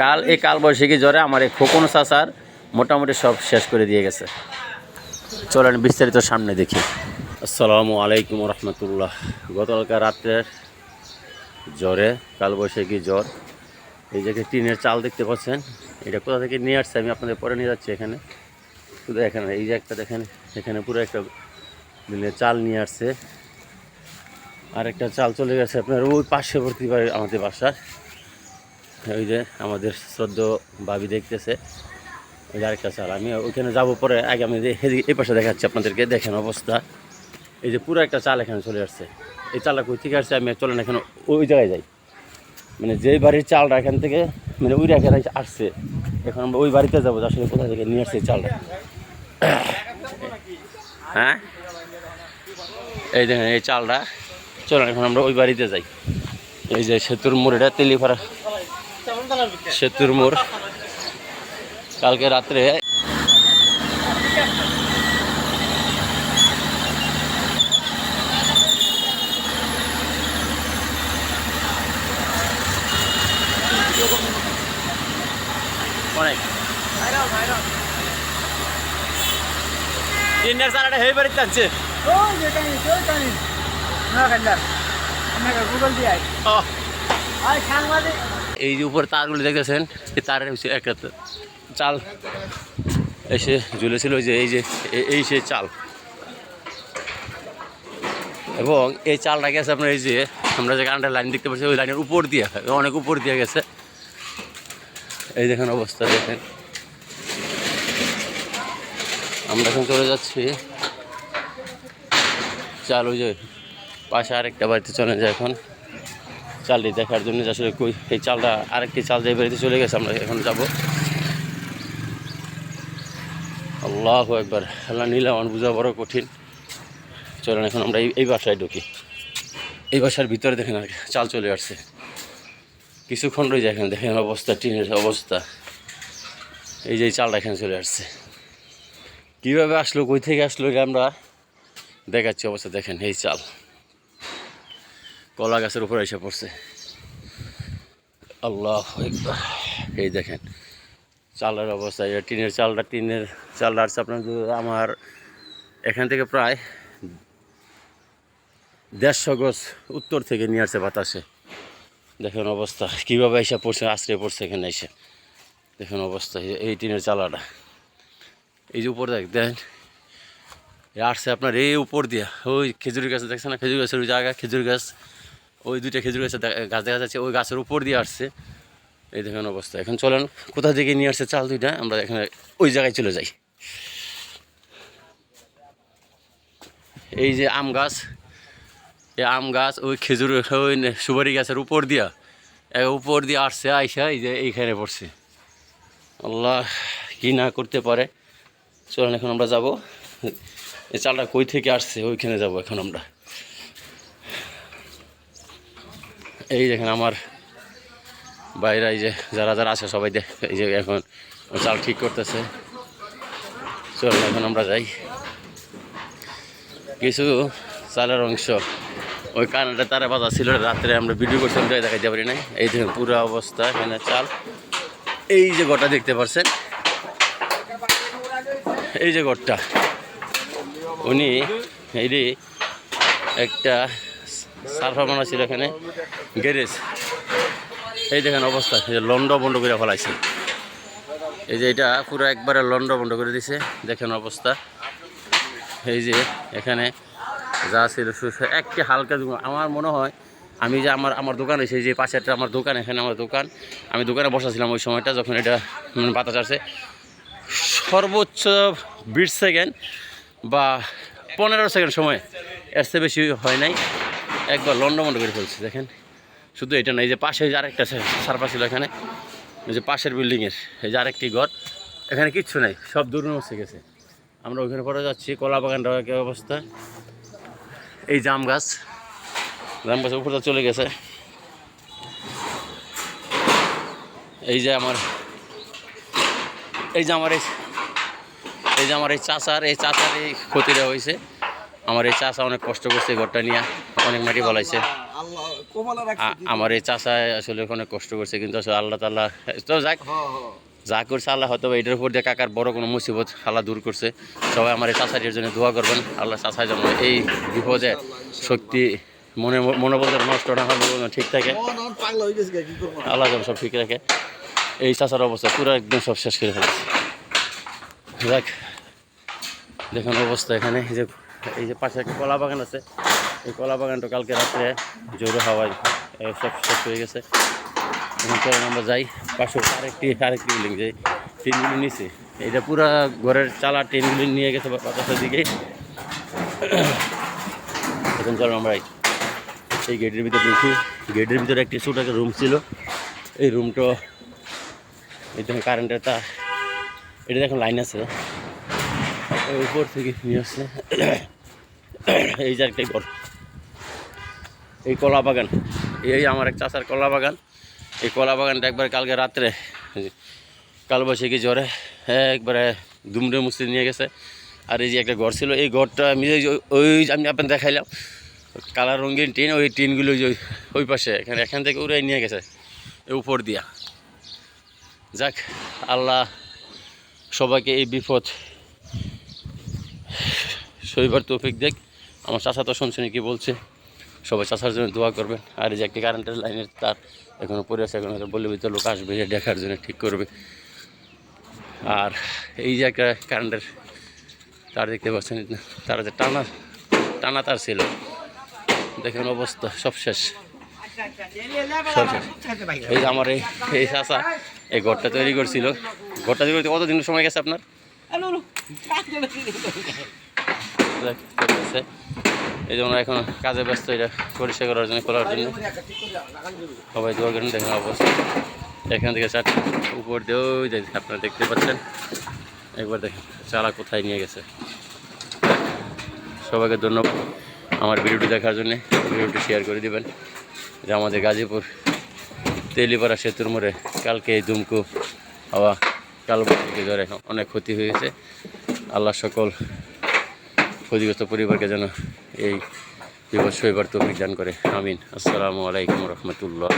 কাল, এই কাল বৈশাখী জ্বরে আমার এই খোকন চাচার মোটামুটি সব শেষ করে দিয়ে গেছে। চলেন বিস্তারিত সামনে দেখি। আসসালামু আলাইকুম রহমতুল্লাহ। গতকালকার রাত্রের জ্বরে, কালবৈশাখী জ্বর। এই জায়গায় টিনের চাল দেখতে পাচ্ছেন, এটা কোথা থেকে নিয়ে আসছে আমি আপনাদের পরে নিয়ে যাচ্ছি এখানে। শুধু এখানে, এই যে একটা দেখেন, এখানে পুরো একটা চাল নিয়ে আসছে। আর একটা চাল চলে গেছে আপনার ওই পার্শ্ববর্তী বাড়ি আমাদের বাসার। ওই যে আমাদের শ্রদ্ধ ভাবি দেখতেছে, ওই যে আরেকটা চাল আমি ওইখানে যাব পরে আগে আমি এই পাশে দেখাচ্ছি আপনাদেরকে, দেখেন অবস্থা। এই যে পুরো একটা চাল এখানে চলে আসছে। এই চালটা কই থেকে আসছে আমি চলেন এখানে ওই জায়গায় যাই। মানে যেই বাড়ির চালটা এখান থেকে মানে ওই এখানে আসছে। এখন আমরা ওই বাড়িতে যাব আসলে কোথা থেকে নিয়ে আসছে চালটা। হ্যাঁ? এই দেখেন, এই চালটা। চলেন, এখন আমরা ওই বাড়িতে যাই। এই যে সেতুর মোড় এটা তেলিপাড়া সেতুর মোড়। কালকে রাত্রে অনেক। চালাটা হেই গুগল দিয়ে আয়। আয় সাংবাদিক। এই যে উপরে তারগুলো দেখতেছেন, এই তারের হচ্ছে একটা চাল এসে ঝুলেছিল ওই যে, এই যে এই সে চাল। এবং এই চালটা গেছে আপনার এই যে, আমরা যে কারেন্টের লাইন দেখতে পাচ্ছি, ওই লাইনের উপর দিয়ে, অনেক উপর দিয়ে গেছে। এই দেখেন অবস্থা, দেখেন। আমরা এখন চলে যাচ্ছি। চাল ওই যে পাশে আরেকটা বাড়িতে চলে যায় এখন। চালটি দেখার জন্য আসলে কই এই চালটা আরেকটি চাল যে বাড়িতে চলে গেছে, আমরা এখন যাব। আল্লাহ একবার আল্লাহ নিলাম বোঝা বড় কঠিন। চলেন এখন আমরা এই বাসায় ঢুকি। এই বাসার ভিতরে দেখেন আর চাল চলে আসছে। কিছুক্ষণ রয়ে যায় এখানে, দেখেন অবস্থা, টিনের অবস্থা। এই যে চালটা এখানে চলে আসছে। কীভাবে আসলো, কই থেকে আসলো আমরা দেখাচ্ছি অবস্থা, দেখেন এই চাল। কলা গাছের উপরে এসে পড়ছে। আল্লাহ এই দেখেন, চালের অবস্থা। এটা টিনের চালটা টিনের চালটা আসছে আপনার আমার এখান থেকে প্রায় দেড়শো গজ উত্তর থেকে নিয়ে আসছে বাতাসে। দেখেন অবস্থা, কীভাবে এসে পড়ছে আশ্রয় পড়ছে এখানে এসে। দেখেন অবস্থা, এই- এই টিনের চালাটা। এই যে উপর দেখ এ আসছে আপনার এই উপর দিয়া। ওই খেজুর গাছ দেখছেন না? খেজুর গাছের ওই জায়গা খেজুর গাছ। ওই দুইটা খেজুর গাছের দে- গাছ দেখা যাচ্ছে, ওই গাছের উপর দিয়ে আসছে। এই দেখেন অবস্থা। এখন চলেন, কোথা থেকে নিয়ে আসছে চাল দুইটা, আমরা এখানে ওই জায়গায় চলে যাই। এই যে আম গাছ, এই আম গাছ ওই খেজুর, ওই সুপারি গাছের উপর দিয়া উপর দিয়ে আসছে, আইসা এই যে এইখানে পড়ছে। আল্লাহ, কি না করতে পারে। চলেন, এখন আমরা যাব। এই চালটা কই থেকে আসছে, ওইখানে যাব এখন আমরা। এই দেখেন আমার বাইরে এই যে যারা যারা আছে সবাই দেখ, এই যে এখন চাল ঠিক করতেছে। চল, এখন আমরা যাই। কিছু চালের অংশ। ওই কানাডা তারা বাজা ছিল, রাত্রে আমরা ভিডিও করছিলাম তাই দেখাইতে পারি নাই। এই দেখেন পুরো অবস্থা, এখানে চাল। এই যে গোটা দেখতে পাচ্ছেন এই যে ঘরটা। উনি, এই একটা সারফা বানা ছিল এখানে, গ্যারেজ। এই দেখেন অবস্থা, এই যে লন্ড বন্ধ করে ফেলাইছে। এই যে এটা পুরো একবারে লন্ড বন্ধ করে দিছে, দেখেন অবস্থা। এই যে এখানে যা ছিল একটি হালকা। আমার মনে হয়, আমি যে আমার আমার দোকান এসে যে পাশে একটা আমার দোকান, এখানে আমার দোকান। আমি দোকানে বসাছিলাম ওই সময়টা, যখন এটা বাতাস আসছে। সর্বোচ্চ বিশ সেকেন্ড বা পনেরো সেকেন্ড সময়, এর চেয়ে বেশি হয় নাই। একবার লন্ডমন্ড করে ফেলছে, দেখেন। শুধু এটা না, এই যে পাশে যে আরেকটা সারপা ছিল এখানে, এই যে পাশের বিল্ডিংয়ের এই যে আরেকটি ঘর, এখানে কিচ্ছু নাই, সব দূর মসে গেছে। আমরা ওইখানে পরে যাচ্ছি কলা বাগানটা কি অবস্থা? এই জাম গাছ, জাম গাছের উপরে চলে গেছে। এই যে আমার এই যে আমার এই যে আমার এই চাচার এই চাচার এই ক্ষতিটা হয়েছে। আমার এই চাচা অনেক কষ্ট করছে ঘরটা নিয়ে। অনেক মাটি বলাইছে। আমার এই চাষায় আসলে অনেক কষ্ট করছে কিন্তু আসলে আল্লাহ তাল্লাহ তো যাক যা করছে আল্লাহ হয়তো এটার উপর দিয়ে কাকার বড় কোনো মুসিবত আল্লাহ দূর করছে। সবাই আমার এই চাষাটির জন্য দোয়া করবেন। আল্লাহ চাষায় যেন এই বিপদে শক্তি মনে মনোবল নষ্ট না হয় ঠিক থাকে। আল্লাহ যেন সব ঠিক রাখে। এই চাষার অবস্থা পুরো একদম সব শেষ করে ফেলেছে। দেখ দেখুন অবস্থা এখানে এই যে এই যে পাশে একটা কলা বাগান আছে। এই কলা বাগানটা কালকে রাত্রে জোরো হাওয়ায় সব শেষ হয়ে গেছে। আমরা যাই, পাশে আরেকটি আরেকটি বিল্ডিং যে টিনগুলি নিচে। এটা পুরা ঘরের চালা টিনগুলি নিয়ে গেছে বাতাসের দিকে এখন চলেন আমরা এই- গেটের ভিতরে ঢুকি গেটের ভিতরে একটি ছোট একটা রুম ছিল। এই রুমটা এই দেখুন কারেন্টের তার। এটা দেখুন লাইন আছে। উপর থেকে নিয়ে আসছে এই যে একটাই ঘর। এই কলা বাগান। এই আমার এক চাষার কলা বাগান। এই কলা বাগানটা একবার কালকে রাত্রে কালবৈশাখী জ্বরে একবারে দুমড়ে মুসড়ে নিয়ে গেছে। আর এই যে একটা ঘর ছিল, এই ঘরটা আমি ওই আমি আপনার দেখাইলাম, কালার রঙিন টিন, ওই টিনগুলো ওই পাশে, এখানে এখান থেকে উড়াই নিয়ে গেছে উপর দিয়া। যাক, আল্লাহ সবাইকে এই বিপদ সইবার তৌফিক দেখ। আমার চাষা তো শুনছেন কি বলছে। সবাই চাষার জন্য দোয়া করবেন। আর এই যে একটি কারেন্টের লাইনের তার এখনও পড়ে আছে এখনও বললে ভিতরে লোক আসবে যে দেখার জন্য ঠিক করবে। আর এই যে একটা কারেন্টের তার দেখতে পাচ্ছেন তারা যে টানা টানা তার ছিল। দেখেন অবস্থা সব শেষ। এই যে আমার এই এই চাষা এই ঘরটা তৈরি করছিল। ঘরটা তৈরি করতে কতদিন সময় গেছে আপনার। এই জন্য এখন কাজে ব্যস্ত, এটা পরিষ্কার করার জন্য করার জন্য। সবাই দোয়া করেন, দেখেন অবস্থা। এখান থেকে চার উপর দিয়েও আপনারা দেখতে পাচ্ছেন। একবার দেখেন চালা কোথায় নিয়ে গেছে। সবাইকে ধন্যবাদ আমার ভিডিওটি দেখার জন্য। ভিডিওটি শেয়ার করে দিবেন। যে আমাদের গাজীপুর তেলিপাড়া সেতুর মোড়ে কালকে এই দুমকু হাওয়া কালবৈশাখী জ্বরে অনেক ক্ষতি হয়েছে। আল্লাহ সকল ক্ষতিগ্রস্ত পরিবারকে যেন এই দিবস শৈবার তৌফিক দান করে। আমিন। আসসালামু আলাইকুম রহমতুল্লাহ